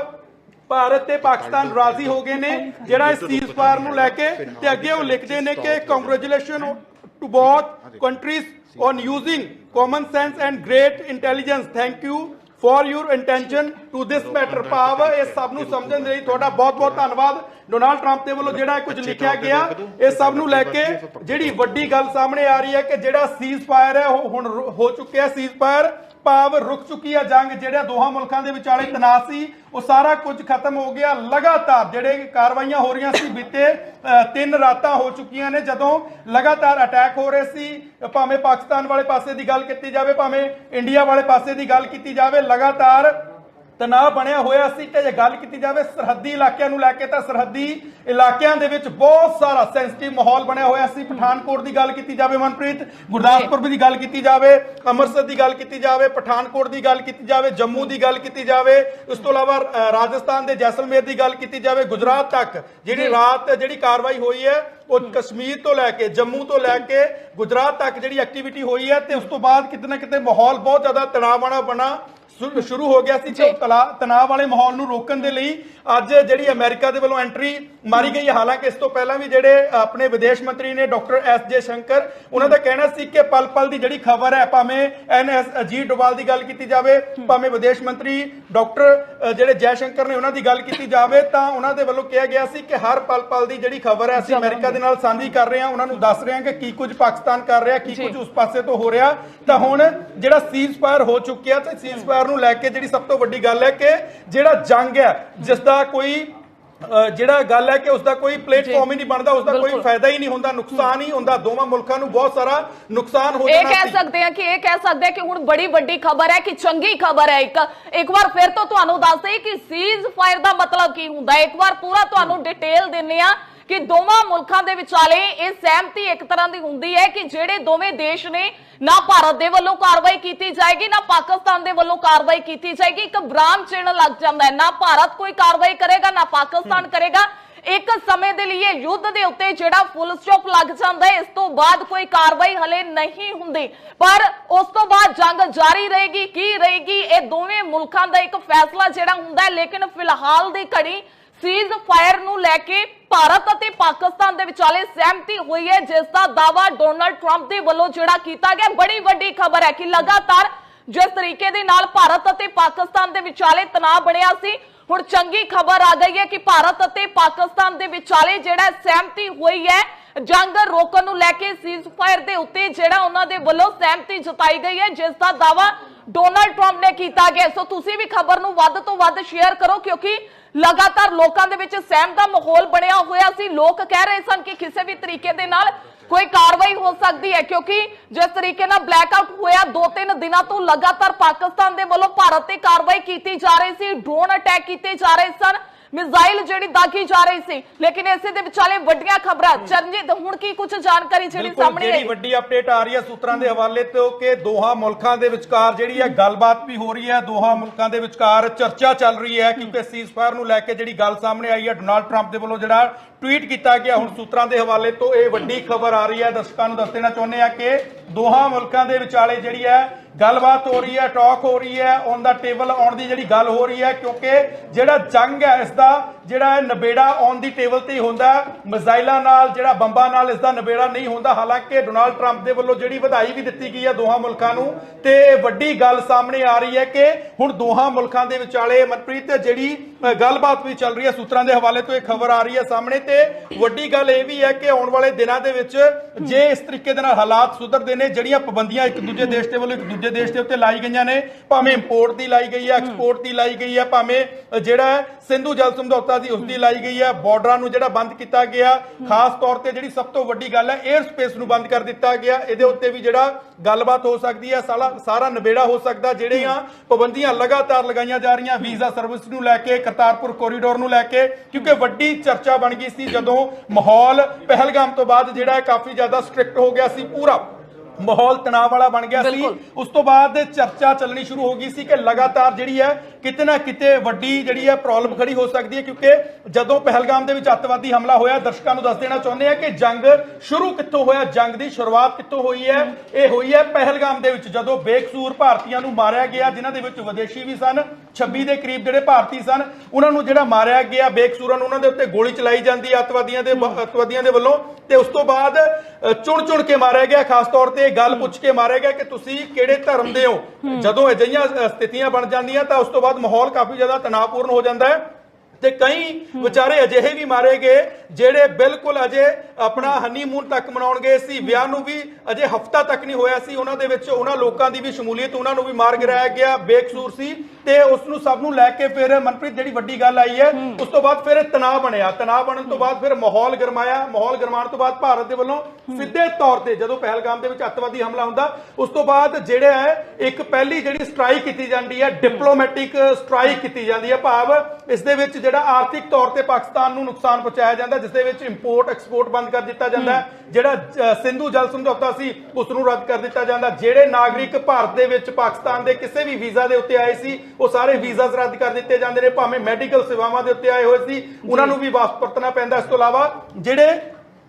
ਭਾਰਤ ਤੇ ਪਾਕਿਸਤਾਨ ਰਾਜ਼ੀ ਹੋ ਗਏ ਨੇ ਜਿਹੜਾ ਇਸ ਸੀਜ਼ਫਾਇਰ ਨੂੰ ਲੈ ਕੇ ਤੇ ਅੱਗੇ ਉਹ ਲਿਖਦੇ ਨੇ ਕਿ congratulation to both countries on using common sense and great intelligence thank you for your intention to this matter ਪਾਵ ਇਹ ਸਭ ਨੂੰ ਸਮਝਣ ਲਈ ਤੁਹਾਡਾ ਬਹੁਤ ਬਹੁਤ ਧੰਨਵਾਦ ਡੋਨਾਲਡ ਟਰੰਪ ਦੇ ਵੱਲੋਂ ਜਿਹੜਾ ਕੁਝ ਲਿਖਿਆ ਗਿਆ ਇਹ ਸਭ ਨੂੰ ਲੈ ਕੇ ਜਿਹੜੀ ਵੱਡੀ ਗੱਲ ਸਾਹਮਣੇ ਆ ਰਹੀ ਹੈ ਕਿ ਜਿਹੜਾ ਸੀਜ਼ ਫਾਇਰ ਹੈ ਉਹ ਹੁਣ ਹੋ ਚੁੱਕਿਆ ਸੀਜ਼ ਫਾਇਰ ਭਾਵ ਰੁਕ ਚੁੱਕੀ ਆ ਜੰਗ ਜਿਹੜਾ ਦੋਹਾਂ ਮੁਲਕਾਂ ਦੇ ਵਿਚਾਲੇ ਤਣਾਅ ਸੀ ਉਹ ਸਾਰਾ ਕੁਝ ਖਤਮ ਹੋ ਗਿਆ। ਲਗਾਤਾਰ ਜਿਹੜੇ ਕਾਰਵਾਈਆਂ ਹੋ ਰਹੀਆਂ ਸੀ ਬੀਤੇ ਤਿੰਨ ਰਾਤਾਂ ਹੋ ਚੁੱਕੀਆਂ ਨੇ ਜਦੋਂ ਲਗਾਤਾਰ ਅਟੈਕ ਹੋ ਰਹੇ ਸੀ ਭਾਵੇਂ ਪਾਕਿਸਤਾਨ ਵਾਲੇ ਪਾਸੇ ਦੀ ਗੱਲ ਕੀਤੀ ਜਾਵੇ ਭਾਵੇਂ ਇੰਡੀਆ ਵਾਲੇ ਪਾਸੇ ਦੀ ਗੱਲ ਕੀਤੀ ਜਾਵੇ ਲਗਾਤਾਰ ਤਣਾਅ ਬਣਿਆ ਹੋਇਆ ਸੀ ਤੇ ਜੇ ਗੱਲ ਕੀਤੀ ਜਾਵੇ ਸਰਹੱਦੀ ਇਲਾਕਿਆਂ ਨੂੰ ਲੈ ਕੇ ਤਾਂ ਸਰਹੱਦੀ ਇਲਾਕਿਆਂ ਦੇ ਵਿੱਚ ਬਹੁਤ ਸਾਰਾ ਸੈਂਸਿਟਿਵ ਮਾਹੌਲ ਬਣਿਆ ਹੋਇਆ ਸੀ। ਪਠਾਨਕੋਟ ਦੀ ਗੱਲ ਕੀਤੀ ਜਾਵੇ ਮਨਪ੍ਰੀਤ ਗੁਰਦਾਸਪੁਰ ਦੀ ਗੱਲ ਕੀਤੀ ਜਾਵੇ ਅੰਮ੍ਰਿਤਸਰ ਦੀ ਗੱਲ ਕੀਤੀ ਜਾਵੇ ਪਠਾਨਕੋਟ ਦੀ ਗੱਲ ਕੀਤੀ ਜਾਵੇ ਜੰਮੂ ਦੀ ਗੱਲ ਕੀਤੀ ਜਾਵੇ ਉਸ ਤੋਂ ਇਲਾਵਾ ਰਾਜਸਥਾਨ ਦੇ ਜੈਸਲਮੇਰ ਦੀ ਗੱਲ ਕੀਤੀ ਜਾਵੇ ਗੁਜਰਾਤ ਤੱਕ ਜਿਹੜੀ ਰਾਤ ਜਿਹੜੀ ਕਾਰਵਾਈ ਹੋਈ ਹੈ ਉਹ ਕਸ਼ਮੀਰ ਤੋਂ ਲੈ ਕੇ ਜੰਮੂ ਤੋਂ ਲੈ ਕੇ ਗੁਜਰਾਤ ਤੱਕ ਜਿਹੜੀ ਐਕਟੀਵਿਟੀ ਹੋਈ ਹੈ ਤੇ ਉਸ ਤੋਂ ਬਾਅਦ ਕਿਤੇ ਨਾ ਕਿਤੇ ਮਾਹੌਲ ਬਹੁਤ ਜ਼ਿਆਦਾ ਤਣਾਅ ਵਾਲਾ ਬਣਾ। ਸ਼ੁਰੂ- ਸ਼ੁਰੂ ਹੋ ਗਿਆ ਸੀ ਉਹ ਤਲਾ- ਤਣਾਅ ਵਾਲੇ ਮਾਹੌਲ ਨੂੰ ਰੋਕਣ ਦੇ ਲਈ ਅੱਜ ਜਿਹੜੀ ਅਮਰੀਕਾ ਦੇ ਵੱਲੋਂ ਐਂਟਰੀ ਮਾਰੀ ਗਈ। ਹੈ ਹਾਲਾਂਕਿ ਇਸ ਤੋਂ ਪਹਿਲਾਂ ਵੀ ਜਿਹੜੇ ਆਪਣੇ ਵਿਦੇਸ਼ ਮੰਤਰੀ ਨੇ ਡਾਕਟਰ ਐਸ ਜੇ ਸ਼ੰਕਰ ਉਹਨਾਂ ਦਾ ਕਹਿਣਾ ਸੀ ਕਿ ਪਲ ਪਲ ਦੀ ਜਿਹੜੀ ਖਬਰ ਹੈ ਭਾਵੇਂ ਐਨਐਸ ਅਜੀਤ ਡੋਵਾਲ ਦੀ ਗੱਲ ਕੀਤੀ ਜਾਵੇ ਭਾਵੇਂ ਵਿਦੇਸ਼ ਮੰਤਰੀ ਡਾਕਟਰ ਜਿਹੜੇ ਜੈ ਸ਼ੰਕਰ ਨੇ ਉਹਨਾਂ ਦੀ ਗੱਲ ਕੀਤੀ ਜਾਵੇ ਤਾਂ ਉਹਨਾਂ ਦੇ ਵੱਲੋਂ ਕਿਹਾ ਗਿਆ ਸੀ ਕਿ ਹਰ ਪਲ ਪਲ ਦੀ ਜਿਹੜੀ ਖਬਰ ਹੈ ਅਸੀਂ ਅਮਰੀਕਾ ਦੇ ਨਾਲ ਸਾਂਝੀ ਕਰ ਰਹੇ ਹਾਂ ਉਹਨਾਂ ਨੂੰ ਦੱਸ ਰਹੇ ਹਾਂ ਕਿ ਕੀ ਕੁਝ ਪਾਕਿਸਤਾਨ ਕਰ ਰਿਹਾ ਕੀ ਕੁਝ ਉਸ ਪਾਸੇ ਤੋਂ ਹੋ ਰਿਹਾ। ਤਾਂ ਹੁਣ ਜਿਹੜਾ ਸੀਜ਼ਫਾਇਰ ਹੋ ਚੁੱਕਿਆ ਤੇ ਸੀਜ਼ਫਾਇਰ ਨੂੰ ਲੈ ਕੇ ਜਿਹੜੀ ਸਭ ਤੋਂ ਵੱਡੀ ਗੱਲ ਹੈ ਕਿ ਜਿਹੜਾ ਜੰਗ ਹੈ ਜਿਸ ਦਾ ਕੋਈ ਜਿਹੜਾ ਗੱਲ ਹੈ ਕਿ ਉਸ ਦਾ ਕੋਈ ਪਲੇਟਫਾਰਮ ਹੀ ਨਹੀਂ ਬਣਦਾ ਉਸ ਦਾ ਕੋਈ। ਫਾਇਦਾ ਹੀ ਨਹੀਂ ਹੁੰਦਾ ਨੁਕਸਾਨ ਹੀ ਹੁੰਦਾ। ਦੋਵਾਂ ਮੁਲਕਾਂ ਨੂੰ ਬਹੁਤ ਸਾਰਾ ਨੁਕਸਾਨ ਹੋ ਇਹ ਜਾਣਾ ਕਹਿ ਸੀ। ਸਕਦੇ ਹਾਂ ਕਿ ਇਹ ਕਹਿ ਸਕਦੇ ਹਾਂ ਕਿ ਹੁਣ ਬੜੀ ਵੱਡੀ ਖਬਰ ਹੈ ਕਿ ਚੰਗੀ ਖਬਰ ਹੈ ਇੱਕ। ਇੱਕ ਵਾਰ ਫਿਰ ਤੋਂ ਤੁਹਾਨੂੰ ਦੱਸ ਦਈਏ ਕਿ ਸੀਜ਼ ਫਾਇਰ ਦਾ ਮਤਲਬ ਕੀ ਹੁੰਦਾ ਇੱਕ ਵਾਰ ਪੂਰਾ ਤੁਹਾਨੂੰ ਡਿਟੇਲ ਦਿੰਨੇ ਆ ਕਿ ਦੋਵਾਂ ਮੁਲਕਾਂ ਦੇ ਵਿਚਾਲੇ ਇਹ ਸਹਿਮਤੀ ਇੱਕ ਤਰ੍ਹਾਂ ਦੀ ਹੁੰਦੀ ਹੈ ਕਿ ਜਿਹੜੇ ਦੋਵੇਂ ਦੇਸ਼ ਨੇ ਨਾ ਭਾਰਤ ਦੇ ਵੱਲੋਂ ਕਾਰਵਾਈ ਕੀਤੀ ਜਾਏਗੀ ਨਾ ਪਾਕਿਸਤਾਨ ਦੇ ਵੱਲੋਂ ਕਾਰਵਾਈ ਕੀਤੀ ਜਾਏਗੀ। ਇੱਕ ਵਿਰਾਮ ਚਿੰਨ੍ਹ ਲੱਗ ਜਾਂਦਾ ਹੈ। ਨਾ ਭਾਰਤ ਕੋਈ ਕਾਰਵਾਈ ਕਰੇਗਾ ਨਾ ਪਾਕਿਸਤਾਨ ਕਰੇਗਾ। ਇੱਕ ਸਮੇਂ ਦੇ ਲਈ ਇਹ ਯੁੱਧ ਦੇ ਉੱਤੇ ਜਿਹੜਾ ਫੁੱਲ ਸਟਾਪ ਲੱਗ ਜਾਂਦਾ ਹੈ ਇਸ ਤੋਂ ਬਾਅਦ ਕੋਈ ਕਾਰਵਾਈ ਹਲੇ ਨਹੀਂ ਹੁੰਦੀ। ਪਰ ਉਸ ਤੋਂ ਬਾਅਦ ਜੰਗ ਜਾਰੀ ਰਹੇਗੀ ਕੀ ਰਹੇਗੀ ਇਹ ਦੋਵੇਂ ਮੁਲਕਾਂ ਦਾ ਇੱਕ ਫੈਸਲਾ ਜਿਹੜਾ ਹੁੰਦਾ ਹੈ। ਲੇਕਿਨ ਫਿਲਹਾਲ ਦੀ ਘੜੀ ਸੀਜ਼ ਫਾਇਰ ਨੂੰ ਲੈ ਕੇ ਭਾਰਤ ਅਤੇ ਪਾਕਿਸਤਾਨ ਦੇ ਵਿਚਾਲੇ ਸਹਿਮਤੀ ਹੋਈ ਹੈ, ਜਿਸ ਦਾ ਦਾਵਾ ਡੋਨਲਡ ਟਰੰਪ ਦੇ ਵੱਲੋਂ ਜਿਹੜਾ ਕੀਤਾ ਗਿਆ, ਬੜੀ ਵੱਡੀ ਖਬਰ ਹੈ ਕਿ ਲਗਾਤਾਰ ਜਿਸ ਤਰੀਕੇ ਦੇ ਨਾਲ ਭਾਰਤ ਅਤੇ ਪਾਕਿਸਤਾਨ ਦੇ ਵਿਚਾਲੇ ਤਣਾਅ ਬਣਿਆ ਸੀ, ਹੁਣ ਚੰਗੀ ਖਬਰ ਆ ਗਈ ਹੈ ਕਿ ਭਾਰਤ ਅਤੇ ਪਾਕਿਸਤਾਨ ਦੇ ਵਿਚਾਲੇ ਜਿਹੜਾ ਸਹਿਮਤੀ ਹੋਈ ਹੈ, ਜੰਗ ਰੋਕਣ ਨੂੰ ਲੈ ਕੇ ਸੀਜ਼ ਫਾਇਰ ਦੇ ਉੱਤੇ ਜਿਹੜਾ ਉਹਨਾਂ ਦੇ ਵੱਲੋਂ ਸਹਿਮਤੀ ਜਤਾਈ ਗਈ ਹੈ, ਜਿਸ ਦਾ ਦਾਵਾ ਡੋਨਲਡ ਟਰੰਪ ਨੇ ਕੀਤਾ ਗਿਆ। ਸੋ ਤੁਸੀਂ ਵੀ ਖਬਰ ਨੂੰ ਵੱਧ ਤੋਂ ਵੱਧ ਸ਼ੇਅਰ ਕਰੋ, ਕਿਉਂਕਿ ਲਗਾਤਾਰ ਲੋਕਾਂ ਦੇ ਵਿੱਚ ਸਹਿਮ ਦਾ ਮਾਹੌਲ ਬਣਿਆ ਹੋਇਆ ਸੀ। ਲੋਕ ਕਹਿ ਰਹੇ ਸਨ ਕਿ ਕਿਸੇ ਵੀ ਤਰੀਕੇ ਦੇ ਨਾਲ ਕੋਈ ਕਾਰਵਾਈ ਹੋ ਸਕਦੀ ਹੈ, ਕਿਉਂਕਿ ਜਿਸ ਤਰੀਕੇ ਨਾਲ ਬਲੈਕਆਊਟ ਹੋਇਆ ਦੋ ਤਿੰਨ ਦਿਨਾਂ ਤੋਂ ਲਗਾਤਾਰ ਪਾਕਿਸਤਾਨ ਦੇ ਵੱਲੋਂ ਭਾਰਤ ਤੇ ਕਾਰਵਾਈ ਕੀਤੀ ਜਾ ਰਹੀ ਸੀ। ਡਰੋਨ ਅਟੈਕ ਕੀਤੇ ਜਾ ਰਹੇ ਸਨ। ਮਿਜ਼ਾਈਲ ਜਿਹੜੀ ਦਾਗੀ ਜਾ ਰਹੀ ਸੀ ਲੇਕਿਨ ਇਸੇ ਦੇ ਵਿਚਾਲੇ ਵੱਡੀਆਂ ਖਬਰਾਂ। ਚਰਨਜੀਤ ਹੁਣ ਕੀ ਕੁਝ ਜਾਣਕਾਰੀ ਜਿਹੜੀ ਸਾਹਮਣੇ ਆਈ? ਵੱਡੀ ਅਪਡੇਟ ਆ ਰਹੀ ਹੈ ਸੂਤਰਾਂ ਦੇ ਹਵਾਲੇ ਤੋਂ ਕਿ ਦੋਹਾਂ ਮੁਲਕਾਂ ਦੇ ਵਿਚਕਾਰ ਜਿਹੜੀ ਹੈ ਗੱਲਬਾਤ ਵੀ ਹੋ ਰਹੀ ਹੈ। ਦੋਹਾਂ ਮੁਲਕਾਂ ਦੇ ਵਿਚਕਾਰ ਚਰਚਾ ਚੱਲ ਰਹੀ ਹੈ ਕਿਉਂਕਿ ਸੀਜ਼ਫਾਇਰ ਨੂੰ ਲੈ ਕੇ ਜਿਹੜੀ ਗੱਲ ਸਾਹਮਣੇ ਆਈ ਹੈ ਡੋਨਾਲਡ ਟਰੰਪ ਦੇ ਵੱਲੋਂ ਜਿਹੜਾ ਟਵੀਟ ਕੀਤਾ ਗਿਆ ਹੁਣ ਸੂਤਰਾਂ ਦੇ ਹਵਾਲੇ ਤੋਂ ਇਹ ਵੱਡੀ ਖਬਰ ਆ ਰਹੀ ਹੈ। ਦਰਸ਼ਕਾਂ ਨੂੰ ਦੱਸ ਦੇਣਾ ਚਾਹੁੰਦੇ ਆ ਕਿ ਦੋਹਾਂ ਮੁਲਕਾਂ ਦੇ ਵਿਚਾਲੇ ਜਿਹੜੀ ਹੈ ਗੱਲਬਾਤ ਹੋ ਰਹੀ ਹੈ ਟਾਕ ਹੋ ਰਹੀ ਹੈ ਔਨ ਦਾ ਟੇਬਲ ਆਉਣ ਦੀ ਜਿਹੜੀ ਗੱਲ ਹੋ ਰਹੀ ਹੈ, ਕਿਉਂਕਿ ਜਿਹੜਾ ਜੰਗ ਹੈ ਇਸ ਦਾ ਜਿਹੜਾ ਹੈ ਨਵੇੜਾ ਔਨ ਦੀ ਟੇਬਲ ਤੇ ਹੀ ਹੁੰਦਾ ਹੈ। ਮਿਜ਼ਾਈਲਾਂ ਨਾਲ, ਜਿਹੜਾ ਬੰਬਾਂ ਨਾਲ ਇਸ ਦਾ ਨਵੇੜਾ ਨਹੀਂ ਹੁੰਦਾ ਹਾਲਾਂਕਿ ਡੋਨਾਲਡ ਟਰੰਪ ਦੇ ਵੱਲੋਂ ਜਿਹੜੀ ਵਧਾਈ ਵੀ ਦਿੱਤੀ ਗਈ ਹੈ ਦੋਹਾਂ ਮੁਲਕਾਂ ਨੂੰ, ਤੇ ਵੱਡੀ ਗੱਲ ਸਾਹਮਣੇ ਆ ਰਹੀ ਹੈ ਕਿ ਹੁਣ ਦੋਹਾਂ ਮੁਲਕਾਂ ਦੇ ਵਿਚਾਲੇ ਮਨਪ੍ਰੀਤ, ਜਿਹੜੀ ਗੱਲਬਾਤ ਵੀ ਚੱਲ ਰਹੀ ਹੈ, ਸੂਤਰਾਂ ਦੇ ਹਵਾਲੇ ਤੋਂ ਇਹ ਖਬਰ ਆ ਰਹੀ ਹੈ ਸਾਹਮਣੇ, ਤੇ ਵੱਡੀ ਗੱਲ ਇਹ ਵੀ ਹੈ ਕਿ ਆਉਣ ਵਾਲੇ ਦਿਨਾਂ ਦੇ ਵਿੱਚ ਜੇ ਇਸ ਤਰੀਕੇ ਦੇ ਨਾਲ ਹਾਲਾਤ ਸੁਧਰਦੇ ਨੇ, ਜਿਹੜੀਆਂ ਪਾਬੰਦੀਆਂ ਇੱਕ ਦੂਜੇ ਦੇਸ਼ ਦੇ ਵੱਲੋਂ ਇੱਕ ਦੂਜੇ ਦੇਸ਼ ਦੇ ਉੱਤੇ ਲਾਈ ਗਈਆਂ ਨੇ, ਭਾਵੇਂ ਇੰਪੋਰਟ ਦੀ ਲਾਈ ਗਈ ਹੈ ਐਕਸਪੋਰਟ ਦੀ ਲਾਈ ਗਈ ਹੈ, ਭਾਵੇਂ ਜਿਹੜਾ ਹੈ, ਸਿੰਧੂ ਜਲ ਸਮਝੌਤਾ ਦੀ ਉਸ ਦੀ ਲਾਈ ਗਈ ਹੈ। ਬਾਰਡਰਾਂ ਨੂੰ ਜਿਹੜਾ ਬੰਦ ਕੀਤਾ ਗਿਆ, ਖਾਸ ਤੌਰ ਤੇ ਜਿਹੜੀ ਸਭ ਤੋਂ ਵੱਡੀ ਗੱਲ ਹੈ 에ਅਰ ਸਪੇਸ ਨੂੰ ਬੰਦ ਕਰ ਦਿੱਤਾ ਗਿਆ। ਇਹਦੇ ਉੱਤੇ ਵੀ ਜਿਹੜਾ ਗੱਲਬਾਤ ਹੋ ਸਕਦੀ ਹੈ, ਸਾਲਾ ਸਾਰਾ ਨਿਬੇੜਾ ਹੋ ਸਕਦਾ, ਜਿਹੜੀਆਂ ਪਾਬੰਦੀਆਂ ਲਗਾਤਾਰ ਲਗਾਈਆਂ ਜਾ ਰਹੀਆਂ ਵੀਜ਼ਾ ਸਰਵਿਸ ਨੂੰ ਲੈ ਕੇ, ਕਰਤਾਰਪੁਰ ਕੋਰੀਡੋਰ ਨੂੰ ਲੈ ਕੇ, ਕਿਉਂਕਿ ਵੱਡੀ ਚਰਚਾ ਬਣ ਗਈ ਸੀ ਜਦੋਂ ਮਾਹੌਲ ਪਹਿਲਗਾਮ ਤੋਂ ਬਾਅਦ ਜਿਹੜਾ ਕਾਫੀ ਜ਼ਿਆਦਾ ਸਟ੍ਰਿਕਟ ਹੋ ਗਿਆ ਸੀ, ਪੂਰਾ। ਮਾਹੌਲ ਤਣਾਅ ਵਾਲਾ ਬਣ ਗਿਆ ਸੀ। ਉਸ ਤੋਂ ਬਾਅਦ ਚਰਚਾ ਚੱਲਣੀ ਸ਼ੁਰੂ ਹੋ ਗਈ ਸੀ ਕਿ ਲਗਾਤਾਰ ਜਿਹੜੀ ਹੈ ਕਿਤੇ ਨਾ ਕਿਤੇ ਵੱਡੀ ਜਿਹੜੀ ਹੈ ਪ੍ਰੋਬਲਮ ਖੜੀ ਹੋ ਸਕਦੀ ਹੈ ਕਿਉਂਕਿ ਜਦੋਂ ਪਹਿਲਗਾਮ ਦੇ ਵਿੱਚ ਅੱਤਵਾਦੀ ਹਮਲਾ ਹੋਇਆ ਦਰਸ਼ਕਾਂ ਨੂੰ ਦੱਸ ਦੇਣਾ ਚਾਹੁੰਦੇ ਆ ਕਿ ਜੰਗ ਸ਼ੁਰੂ ਕਿੱਥੋਂ ਹੋਇਆ ਜੰਗ ਦੀ ਸ਼ੁਰੂਆਤ ਕਿੱਥੋਂ ਹੋਈ ਹੈ ਇਹ ਹੋਈ ਹੈ ਪਹਿਲਗਾਮ ਦੇ ਵਿੱਚ ਜਦੋਂ ਬੇਕਸੂਰ ਭਾਰਤੀਆਂ ਨੂੰ ਮਾਰਿਆ ਗਿਆ ਜਿਨ੍ਹਾਂ ਦੇ ਵਿੱਚ ਵਿਦੇਸ਼ੀ ਵੀ ਸਨ 26 ਦੇ ਕਰੀਬ ਜਿਹੜੇ ਭਾਰਤੀ ਸਨ ਉਹਨਾਂ ਨੂੰ ਜਿਹੜਾ ਮਾਰਿਆ ਗਿਆ ਬੇਕਸੂਰਾਂ ਨੂੰ ਉਹਨਾਂ ਦੇ ਉੱਤੇ ਗੋਲੀ ਚਲਾਈ ਜਾਂਦੀ ਹੈ ਅੱਤਵਾਦੀਆਂ ਦੇ ਅੱਤਵਾਦੀਆਂ ਦੇ ਵੱਲੋਂ ਤੇ ਉਸ ਤੋਂ ਬਾਅਦ ਚੁਣ ਚੁਣ ਕੇ ਮਾਰਿਆ ਗਿਆ ਖਾਸ ਤੌਰ ਤੇ ਇਹ ਗੱਲ ਪੁੱਛ ਕੇ ਮਾਰਿਆ ਗਿਆ ਕਿ ਤੁਸੀਂ ਕਿਹੜੇ ਧਰਮ ਦੇ ਹੋ? ਜਦੋਂ ਅਜਿਹੀਆਂ ਸਥਿਤੀਆਂ ਬਣ ਜਾਂਦੀਆਂ ਤਾਂ ਉਸ ਤੋਂ ਬਾਅਦ ਮਾਹੌਲ ਕਾਫੀ ਜ਼ਿਆਦਾ ਤਣਾਅਪੂਰਨ ਹੋ ਜਾਂਦਾ ਹੈ। ਤੇ ਕਈ ਵਿਚਾਰੇ ਅਜਿਹੇ ਵੀ ਮਾਰੇ ਗਏ ਜਿਹੜੇ ਬਿਲਕੁਲ ਅਜੇ ਆਪਣਾ ਹਨੀਮੂਨ ਤੱਕ ਮਨਾਉਣ ਗਏ ਸੀ ਵਿਆਹ ਨੂੰ ਵੀ ਅਜੇ ਹਫਤਾ ਤੱਕ ਨਹੀਂ ਹੋਇਆ ਸੀ ਉਹਨਾਂ ਦੇ ਵਿੱਚ ਉਹਨਾਂ ਲੋਕਾਂ ਦੀ ਵੀ ਸ਼ਮੂਲੀਅਤ ਉਹਨਾਂ ਨੂੰ ਵੀ ਮਾਰ ਗਿਰਾਇਆ ਗਿਆ ਬੇਕਸੂਰ ਸੀ ਤੇ ਉਸ ਨੂੰ ਸਭ ਨੂੰ ਲੈ ਕੇ ਫਿਰ ਮਨਪ੍ਰੀਤ ਜਿਹੜੀ ਵੱਡੀ ਗੱਲ ਆਈ ਹੈ ਉਸ ਤੋਂ ਬਾਅਦ ਫਿਰ ਤਣਾਅ ਬਣਿਆ ਤਣਾਅ ਬਣਨ ਤੋਂ ਬਾਅਦ ਫਿਰ ਮਾਹੌਲ ਗਰਮਾਇਆ ਮਾਹੌਲ ਗਰਮਾਉਣ ਤੋਂ ਬਾਅਦ ਭਾਰਤ ਦੇ ਵੱਲੋਂ ਸਿੱਧੇ ਤੌਰ ਤੇ ਜਦੋਂ ਪਹਿਲਗਾਮ ਦੇ ਵਿੱਚ ਅੱਤਵਾਦੀ ਹਮਲਾ ਹੁੰਦਾ ਉਸ ਤੋਂ ਬਾਅਦ ਜਿਹੜਾ ਹੈ ਇੱਕ ਪਹਿਲੀ ਜਿਹੜੀ ਸਟ੍ਰਾਈਕ ਕੀਤੀ ਜਾਂਦੀ ਹੈ ਡਿਪਲੋਮੈਟਿਕ ਸਟ੍ਰਾਈਕ ਕੀਤੀ ਜਾਂਦੀ ਹੈ ਭਾਵ ਇਸ ਦੇ ਵਿੱਚ ਜਿਹੜਾ ਆਰਥਿਕ ਤੌਰ ਤੇ ਪਾਕਿਸਤਾਨ ਨੂੰ ਨੁਕਸਾਨ ਪਹੁੰਚਾਇਆ ਜਾਂਦਾ ਜਿਸ ਦੇ ਵਿੱਚ ਇੰਪੋਰਟ ਐਕਸਪੋਰਟ ਬੰਦ ਕਰ ਦਿੱਤਾ ਜਾਂਦਾ। ਜਿਹੜਾ ਸਿੰਧੂ ਜਲ ਸਮਝੌਤਾ ਸੀ ਉਸ ਨੂੰ ਰੱਦ ਕਰ ਦਿੱਤਾ ਜਾਂਦਾ। ਜਿਹੜੇ ਨਾਗਰਿਕ ਭਾਰਤ ਦੇ ਵਿੱਚ ਪਾਕਿਸਤਾਨ ਦੇ ਕਿਸੇ ਵੀ ਵੀਜ਼ਾ ਦੇ ਉੱਤੇ ਆਏ ਸੀ ਉਹ ਸਾਰੇ ਵੀਜ਼ਾਸ ਰੱਦ ਕਰ ਦਿੱਤੇ ਜਾਂਦੇ ਨੇ। ਭਾਵੇਂ ਮੈਡੀਕਲ ਸੇਵਾਵਾਂ ਦੇ ਉੱਤੇ ਆਏ ਹੋਏ ਸੀ ਉਹਨਾਂ ਨੂੰ ਵੀ ਵਾਪਸ ਪਰਤਣਾ ਪੈਂਦਾ। ਇਸ ਤੋਂ ਇਲਾਵਾ ਜਿਹੜੇ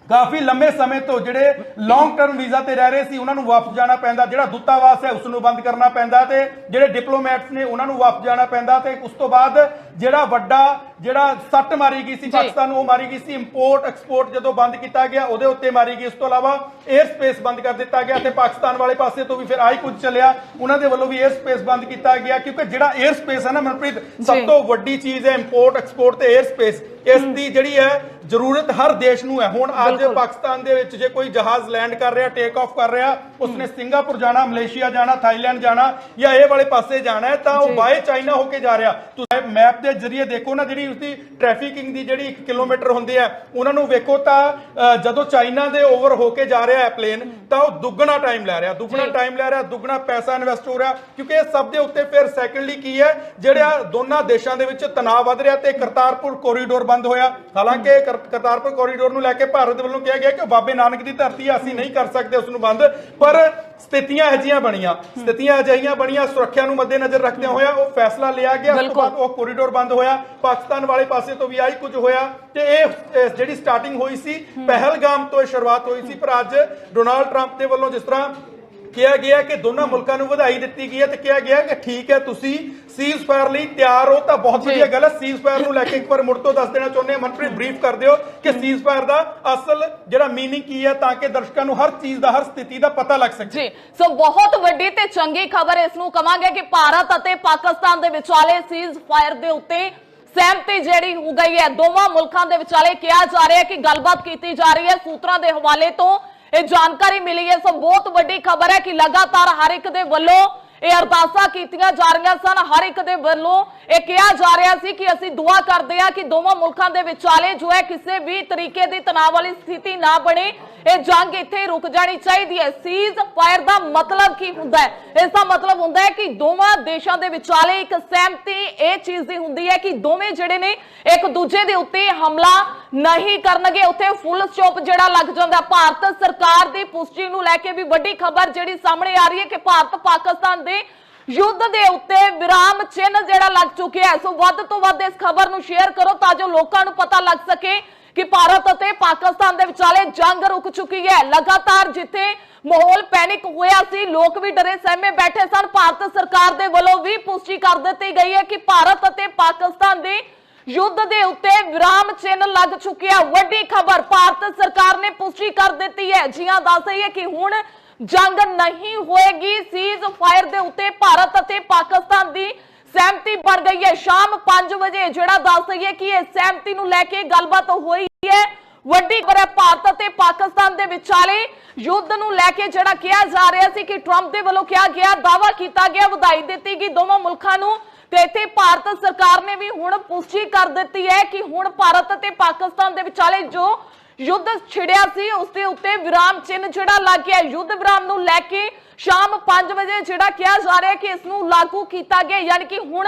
ਕਾਫੀ ਲੰਮੇ ਸਮੇਂ ਤੋਂ ਜਿਹੜੇ ਲੌਂਗ ਟਰਮ ਵੀਜ਼ਾ ਤੇ ਰਹਿ ਰਹੇ ਸੀ ਉਹਨਾਂ ਨੂੰ ਵਾਪਸ ਜਾਣਾ ਪੈਂਦਾ। ਜਿਹੜਾ ਦੂਤਾਵਾਸ ਹੈ ਉਸ ਨੂੰ ਬੰਦ ਕਰਨਾ ਪੈਂਦਾ ਤੇ ਜਿਹੜੇ ਡਿਪਲੋਮੈਟਸ ਨੇ ਉਹਨਾਂ ਨੂੰ ਵਾਪਸ ਜਾਣਾ ਪੈਂਦਾ ਤੇ ਉਸ ਤੋਂ ਬਾਅਦ ਜਿਹੜਾ ਵੱਡਾ ਜਿਹੜਾ ਸੱਟ ਮਾਰੀ ਗਈ ਸੀ ਪਾਕਿਸਤਾਨ ਨੂੰ ਉਹ ਮਾਰੀ ਗਈ ਸੀ ਇੰਪੋਰਟ ਐਕਸਪੋਰਟ ਜਦੋਂ ਬੰਦ ਕੀਤਾ ਗਿਆ ਉਹਦੇ ਉੱਤੇ ਮਾਰੀ ਗਈ। ਉਸ ਤੋਂ ਇਲਾਵਾ 에ਅਰ ਸਪੇਸ ਬੰਦ ਕਰ ਦਿੱਤਾ ਗਿਆ ਤੇ ਪਾਕਿਸਤਾਨ ਵਾਲੇ ਪਾਸੇ ਤੋਂ ਵੀ ਫਿਰ ਆਈ ਕੁਝ ਚੱਲਿਆ। ਉਹਨਾਂ ਦੇ ਵੱਲੋਂ ਵੀ 에ਅਰ ਸਪੇਸ ਬੰਦ ਕੀਤਾ ਗਿਆ ਕਿਉਂਕਿ ਜਿਹੜਾ 에ਅਰ ਸਪੇਸ ਹੈ ਨਾ ਮਨਪ੍ਰੀਤ ਸਭ ਤੋਂ ਵੱਡੀ ਚੀਜ਼ ਹੈ ਇੰਪੋਰਟ ਐਕਸਪੋਰਟ ਤੇ 에ਅਰ ਸਪੇਸ ਇਸ ਦੀ ਜਿਹੜੀ ਹੈ ਜ਼ਰੂਰਤ ਹਰ ਦੇਸ਼ ਨੂੰ ਹੈ। ਹੁਣ ਅੱਜ ਪਾਕਿਸਤਾਨ ਦੇ ਵਿੱਚ ਜੇ ਕੋਈ ਜਹਾਜ਼ ਲੈਂਡ ਕਰ ਰਿਹਾ ਟੇਕ ਆਫ ਕਰ ਰਿਹਾ ਉਸਨੇ ਸਿੰਗਾਪੁਰ ਜਾਣਾ ਮਲੇਸ਼ੀਆ ਜਾਣਾ ਥਾਈਲੈਂਡ ਜਾਣਾ ਜਾਂ ਇਹ ਵਾਲੇ ਪਾਸੇ ਜਾਣਾ ਹੈ ਤਾਂ ਉਹ ਬਾਏ ਚਾਈਨਾ ਹੋ ਕੇ ਜਾ ਰਿਹਾ। ਤੁਸੀਂ ਮੈਪ ਦੇ ਜ਼ਰੀਏ ਦੇਖੋ ਨਾ ਜਿਹੜੀ ਉਸਦੀ ਟ੍ਰੈਫਿਕਿੰਗ ਦੀ ਜਿਹੜੀ 1 ਕਿਲੋਮੀਟਰ ਹੁੰਦੀ ਹੈ ਉਹਨਾਂ ਨੂੰ ਵੇਖੋ ਤਾਂ ਜਦੋਂ ਚਾਈਨਾ ਦੇ ਓਵਰ ਹੋ ਕੇ ਜਾ ਰਿਹਾ ਹੈ ਪਲੇਨ ਤਾਂ ਉਹ ਦੁੱਗਣਾ ਟਾਈਮ ਲੈ ਰਿਹਾ ਦੁੱਗਣਾ। ਟਾਈਮ ਲੈ ਰਿਹਾ ਦੁੱਗਣਾ ਪੈਸਾ ਇਨਵੈਸਟ ਹੋ ਰਿਹਾ ਕਿਉਂਕਿ ਇਹ ਸਭ ਦੇ ਉੱਤੇ ਫਿਰ ਸੈਕੰਡਲੀ ਕੀ ਹੈ ਜਿਹੜਾ ਦੋਨਾਂ ਦੇਸ਼ਾਂ ਦੇ ਵਿੱਚ ਤਣਾਅ ਵਧ ਰਿਹਾ ਤੇ ਕਰਤਾਰਪੁਰ ਕੋਰੀਡੋਰ ਬੰਦ ਹੋਇਆ ਹਾਲਾਂਕਿ ਕਰ- ਕਰਤਾਰਪੁਰ ਕੋਰੀਡੋਰ ਨੂੰ ਲੈ ਕੇ ਭਾਰਤ ਵੱਲੋਂ ਕਿਹਾ ਗਿਆ ਕਿ ਬਾਬੇ ਨਾਨਕ ਦੀ ਧਰਤੀ ਅਸੀਂ ਨਹੀਂ ਕਰ ਸਕਦੇ ਉਸ ਨੂੰ ਬੰਦ ਪਰ ਸਥਿਤੀਆਂ ਅਜਿਹੀਆਂ ਬਣੀਆਂ। ਸਥਿਤੀਆਂ ਅਜਿਹੀਆਂ ਬਣੀਆਂ ਸੁਰੱਖਿਆ ਨੂੰ ਮੱਦੇਨਜ਼ਰ ਰੱਖਦਿਆਂ ਹੋਇਆ ਉਹ ਫੈਸਲਾ ਲਿਆ ਗਿਆ ਉਸ ਤੋਂ। ਬਾਅਦ ਉਹ ਕੋਰੀਡੋਰ ਬੰਦ ਹੋਇਆ ਪਾਕਿਸਤਾਨ ਵਾਲੇ ਪਾਸੇ ਤੋਂ ਵੀ ਆਈ ਕੁਝ ਹੋਇਆ। ਤੇ ਇਹ ਇਹ ਜਿਹੜੀ ਸਟਾਰਟਿੰਗ ਹੋਈ ਸੀ ਪਹਿਲਗਾਮ ਤੋਂ ਇਹ ਸ਼ੁਰੂਆਤ ਹੋਈ ਸੀ ਪਰ ਅੱਜ ਡੋਨਾਲਡ ਟਰੰਪ ਦੇ ਵੱਲੋਂ ਜਿਸ ਤਰ੍ਹਾਂ ਕਿਹਾ ਗਿਆ ਕਿ ਦੋਨਾਂ ਮੁਲਕਾਂ ਨੂੰ ਵਧਾਈ ਦਿੱਤੀ ਗਈ ਹੈ ਤੇ ਕਿਹਾ ਗਿਆ ਕਿ ਠੀਕ ਹੈ ਤੁਸੀਂ ਸੀਜ਼ ਫਾਇਰ ਲਈ ਤਿਆਰ ਹੋ ਤਾਂ ਬਹੁਤ। ਵਧੀਆ ਗੱਲ ਹੈ। ਸੀਜ਼ ਫਾਇਰ ਨੂੰ ਲੈ ਕੇ ਇੱਕ ਵਾਰ ਮੁੜ ਤੋਂ ਦੱਸ ਦੇਣਾ ਚਾਹੁੰਦੇ ਹਾਂ। ਮਨਪ੍ਰੀਤ ਬਰੀਫ ਕਰ ਦਿਓ ਕਿ ਸੀਜ਼ ਫਾਇਰ ਦਾ ਅਸਲ ਜਿਹੜਾ ਮੀਨਿੰਗ ਕੀ ਹੈ ਤਾਂ ਕਿ ਦਰਸ਼ਕਾਂ ਨੂੰ ਹਰ ਚੀਜ਼ ਦਾ ਹਰ ਸਥਿਤੀ ਦਾ ਪਤਾ ਲੱਗ ਸਕੇ। ਜੀ। ਸੋ ਬਹੁਤ ਵੱਡੀ ਤੇ ਚੰਗੀ ਖਬਰ ਇਸ ਨੂੰ ਕਵਾਂਗੇ ਕਿ ਭਾਰਤ ਅਤੇ ਪਾਕਿਸਤਾਨ ਦੇ ਵਿਚਾਲੇ ਸੀਜ਼ ਫਾਇਰ ਦੇ ਉੱਤੇ ਸਹਿਮਤੀ ਜਿਹੜੀ ਹੋ ਗਈ ਹੈ। ਦੋਵਾਂ ਮੁਲਕਾਂ ਦੇ ਵਿਚਾਲੇ ਕਿਹਾ ਜਾ ਰਿਹਾ ਹੈ ਕਿ ਗੱਲਬਾਤ ਕੀਤੀ ਜਾ ਰਹੀ ਹੈ। ਸੂਤਰਾਂ ਦੇ ਹਵਾਲੇ ਤੋਂ ਇਹ ਜਾਣਕਾਰੀ ਮਿਲੀ ਹੈ। ਸੋ ਬਹੁਤ ਵੱਡੀ ਖਬਰ ਹੈ ਕਿ ਲਗਾਤਾਰ ਹਰ ਇੱਕ ਦੇ ਵੱਲੋਂ ਇਹ ਅਰਦਾਸਾਂ ਕੀਤੀਆਂ ਜਾ ਰਹੀਆਂ ਸਨ। ਹਰ ਇੱਕ ਦੇ ਵੱਲੋਂ ਇਹ ਕਿਹਾ ਜਾ ਰਿਹਾ ਸੀ ਕਿ ਅਸੀਂ ਦੁਆ ਕਰਦੇ ਹਾਂ ਕਿ ਦੋਵਾਂ ਮੁਲਕਾਂ ਦੇ ਵਿਚਾਲੇ ਜੋ ਹੈ ਕਿਸੇ ਵੀ ਤਰੀਕੇ ਦੀ ਤਣਾਅ ਵਾਲੀ ਸਥਿਤੀ ਨਾ ਬਣੇ। ਇਹ ਜੰਗ ਇੱਥੇ ਰੁਕ ਜਾਣੀ ਚਾਹੀਦੀ ਹੈ। ਸੀਜ਼ ਫਾਇਰ ਦਾ ਮਤਲਬ ਕੀ ਹੁੰਦਾ ਹੈ? ਇਸ ਦਾ ਮਤਲਬ ਹੁੰਦਾ ਹੈ ਕਿ ਦੋਵਾਂ ਦੇਸ਼ਾਂ ਦੇ ਵਿਚਾਲੇ ਇੱਕ ਸਹਿਮਤੀ ਇਹ ਚੀਜ਼ ਦੀ ਹੁੰਦੀ ਹੈ ਕਿ ਦੋਵੇਂ ਜਿਹੜੇ ਨੇ ਇੱਕ ਦੂਜੇ ਦੇ ਉੱਤੇ ਹਮਲਾ ਨਹੀਂ ਕਰਨਗੇ। ਉੱਥੇ ਫੁੱਲ ਸਟਾਪ ਜਿਹੜਾ ਲੱਗ ਜਾਂਦਾ। ਭਾਰਤ ਸਰਕਾਰ ਦੀ ਪੁਸ਼ਟੀ ਨੂੰ ਲੈ ਕੇ ਵੀ ਵੱਡੀ ਖਬਰ ਜਿਹੜੀ ਸਾਹਮਣੇ ਆ ਰਹੀ ਹੈ ਕਿ ਭਾਰਤ ਪਾਕਿਸਤਾਨ ਦੇ ਯੁੱਧ ਦੇ ਉੱਤੇ ਵਿਰਾਮ ਚਿੰਨ੍ਹ ਜਿਹੜਾ ਲੱਗ ਚੁੱਕਿਆ ਹੈ। ਸੋ ਵੱਧ ਤੋਂ ਵੱਧ ਇਸ ਖਬਰ ਨੂੰ ਸ਼ੇਅਰ ਕਰੋ ਤਾਂ ਜੋ ਲੋਕਾਂ ਨੂੰ ਪਤਾ ਲੱਗ ਸਕੇ ਕਿ ਭਾਰਤ ਅਤੇ ਪਾਕਿਸਤਾਨ ਦੇ ਵਿਚਾਲੇ ਜੰਗ ਰੁਕ ਚੁੱਕੀ ਹੈ। ਲਗਾਤਾਰ ਜਿੱਥੇ ਮਾਹੌਲ ਪੈਨਿਕ ਹੋਇਆ ਸੀ, ਲੋਕ ਵੀ ਡਰੇ, ਸਹਿਮੇ ਬੈਠੇ ਸਨ। ਭਾਰਤ ਸਰਕਾਰ ਦੇ ਵੱਲੋਂ ਵੀ ਪੁਸ਼ਟੀ ਕਰ ਦਿੱਤੀ ਗਈ ਹੈ ਕਿ ਭਾਰਤ ਅਤੇ ਪਾਕਿਸਤਾਨ ਦੇ ਯੁੱਧ ਦੇ ਉੱਤੇ ਵਿਰਾਮ ਚਿੰਨ੍ਹ ਲੱਗ ਚੁੱਕਿਆ ਵੱਡੀ ਖਬਰ, ਭਾਰਤ ਸਰਕਾਰ ਨੇ ਪੁਸ਼ਟੀ ਕਰ ਦਿੱਤੀ ਹੈ। ਜੀਆਂ ਦੱਸ ਰਹੀ ਹੈ ਕਿ ਹੁਣ ਜੰਗ ਨਹੀਂ ਹੋਏਗੀ। ਸੀਜ਼ ਫਾਇਰ ਦੇ ਉੱਤੇ ਭਾਰਤ ਅਤੇ ਪਾਕਿਸਤਾਨ ਦੀ ਸਹਿਮਤੀ ਬਣ ਗਈ ਹੈ। ਸ਼ਾਮ 5 ਵਜੇ ਜਿਹੜਾ ਦੱਸ ਰਹੀ ਹੈ ਕਿ ਇਹ ਸਹਿਮਤੀ ਨੂੰ ਲੈ ਕੇ ਗੱਲਬਾਤ ਹੋਈ ਹੈ। ਵੱਡੀ ਖਬਰ ਹੈ, ਭਾਰਤ ਅਤੇ ਪਾਕਿਸਤਾਨ ਦੇ ਵਿਚਾਲੇ ਯੁੱਧ ਨੂੰ ਲੈ ਕੇ ਜਿਹੜਾ ਕਿਹਾ ਜਾ ਰਿਹਾ ਸੀ ਕਿ ਟਰੰਪ ਦੇ ਵੱਲੋਂ ਕਿਹਾ ਗਿਆ ਦਾਵਾ ਕੀਤਾ ਗਿਆ, ਵਧਾਈ ਦਿੱਤੀ ਗਈ ਦੋਵਾਂ ਮੁਲਕਾਂ ਨੂੰ। ਤੇ ਇੱਥੇ ਭਾਰਤ ਸਰਕਾਰ ਨੇ ਵੀ ਹੁਣ ਪੁਸ਼ਟੀ ਕਰ ਦਿੱਤੀ ਹੈ ਕਿ ਹੁਣ ਭਾਰਤ ਅਤੇ ਪਾਕਿਸਤਾਨ ਦੇ ਵਿਚਾਲੇ ਜੋ ਯੁੱਧ ਛਿੜਿਆ ਸੀ, ਉਸ ਦੇ ਉੱਤੇ ਵਿਰਾਮ ਚਿੰਨ੍ਹ ਜਿਹੜਾ ਲੱਗ ਗਿਆ। ਯੁੱਧ ਵਿਰਾਮ ਨੂੰ ਲੈ ਕੇ ਸ਼ਾਮ 5 ਵਜੇ ਜਿਹੜਾ ਕਿਹਾ ਜਾ ਰਿਹਾ ਕਿ ਇਸ ਨੂੰ ਲਾਗੂ ਕੀਤਾ ਗਿਆ। ਯਾਨੀ ਕਿ ਹੁਣ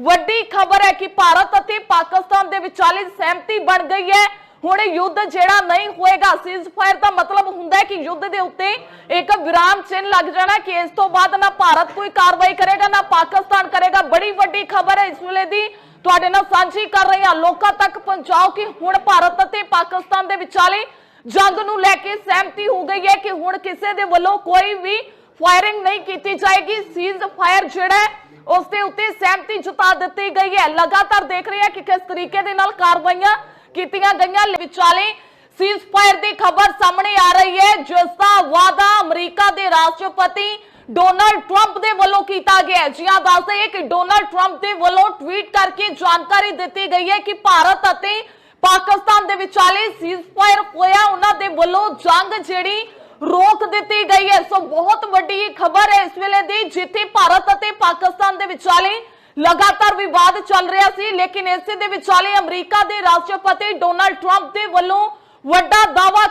ਵੱਡੀ ਖਬਰ ਹੈ ਕਿ ਭਾਰਤ ਅਤੇ ਪਾਕਿਸਤਾਨ ਦੇ ਵਿਚਾਲੇ ਸਹਿਮਤੀ ਬਣ ਗਈ ਹੈ। ਹੁਣ ਯੁੱਧ ਜਿਹੜਾ ਨਹੀਂ ਹੋਏਗਾ ਸੀਜ਼ ਫਾਇਰ ਦਾ ਮਤਲਬ ਹੁੰਦਾ ਹੈ ਕਿ ਯੁੱਧ ਦੇ ਉੱਤੇ ਇੱਕ ਵਿਰਾਮ ਚਿੰਨ੍ਹ ਲੱਗ ਜਾਣਾ ਕਿ ਇਸ ਤੋਂ ਬਾਅਦ ਨਾ ਭਾਰਤ ਕੋਈ ਕਾਰਵਾਈ ਕਰੇਗਾ ਨਾ ਪਾਕਿਸਤਾਨ ਕਰੇਗਾ। ਬੜੀ ਵੱਡੀ ਖਬਰ ਹੈ ਇਸ ਵੇਲੇ ਦੀ। ਤੁਹਾਡੇ ਨਾਲ ਸਾਂਝੀ ਕਰ ਰਹੇ ਹਾਂ। ਲੋਕਾਂ ਤੱਕ ਪਹੁੰਚਾਓ ਕਿ ਹੁਣ ਭਾਰਤ ਅਤੇ ਪਾਕਿਸਤਾਨ ਦੇ ਵਿਚਾਲੇ ਜੰਗ ਨੂੰ ਲੈ ਕੇ ਸਹਿਮਤੀ ਹੋ ਗਈ ਹੈ ਕਿ ਹੁਣ ਕਿਸੇ ਦੇ ਵੱਲੋਂ ਕੋਈ ਵੀ ਫਾਇਰਿੰਗ ਨਹੀਂ ਕੀਤੀ ਜਾਏਗੀ। ਸੀਜ਼ ਫਾਇਰ ਜਿਹੜਾ ਹੈ, ਉਸ ਦੇ ਉੱਤੇ ਸਹਿਮਤੀ ਜਤਾ ਦਿੱਤੀ ਗਈ ਹੈ। ਲਗਾਤਾਰ ਦੇਖ ਰਹੇ ਹਾਂ ਕਿ ਕਿਸ ਤਰੀਕੇ ਦੇ ਨਾਲ ਕਾਰਵਾਈਆਂ ਕੀਤੀਆਂ ਗਈਆਂ। ਵਿਚਾਲੇ ਸੀਜ਼ ਦੀ ਖਬਰ ਸਾਹਮਣੇ ਆ ਰਹੀ ਹੈ, ਜਿਸ ਦਾ ਵਾਅਦਾ ਅਮਰੀਕਾ ਦੇ ਰਾਸ਼ਟਰਪਤੀ ਡੋਨਾਲਡ ਟਰੰਪ ਦੇ ਵੱਲੋਂ ਕੀਤਾ ਗਿਆ ਜੀ ਹਾਂ, ਦੱਸ ਦਈਏ ਕਿ ਡੋਨਾਲਡ ਟਰੰਪ ਦੇ ਵੱਲੋਂ ਟਵੀਟ ਕਰਕੇ ਜਾਣਕਾਰੀ ਦਿੱਤੀ ਗਈ ਹੈ ਕਿ ਭਾਰਤ ਅਤੇ ਪਾਕਿਸਤਾਨ ਦੇ ਵਿਚਾਲੇ ਸੀਜ਼ ਫਾਇਰ ਹੋਇਆ। ਉਹਨਾਂ ਦੇ ਵੱਲੋਂ ਜੰਗ ਜਿਹੜੀ ਰੋਕ ਦਿੱਤੀ ਗਈ ਹੈ। ਸੋ ਬਹੁਤ ਵੱਡੀ ਖਬਰ ਹੈ ਇਸ ਵੇਲੇ ਦੀ, ਜਿੱਥੇ ਭਾਰਤ ਅਤੇ ਪਾਕਿਸਤਾਨ ਦੇ ਵਿਚਾਲੇ ਲਗਾਤਾਰ ਵਿਵਾਦ ਚੱਲ ਰਿਹਾ ਸੀ, ਲੇਕਿਨ ਇਸੇ ਦੇ ਵਿਚਾਲੇ ਅਮਰੀਕਾ ਦੇ ਰਾਸ਼ਟਰਪਤੀ ਡੋਨਾਲਡ ਟਰੰਪ ਦੇ ਵੱਲੋਂ ਵੱਡਾ ਦਾਵਾ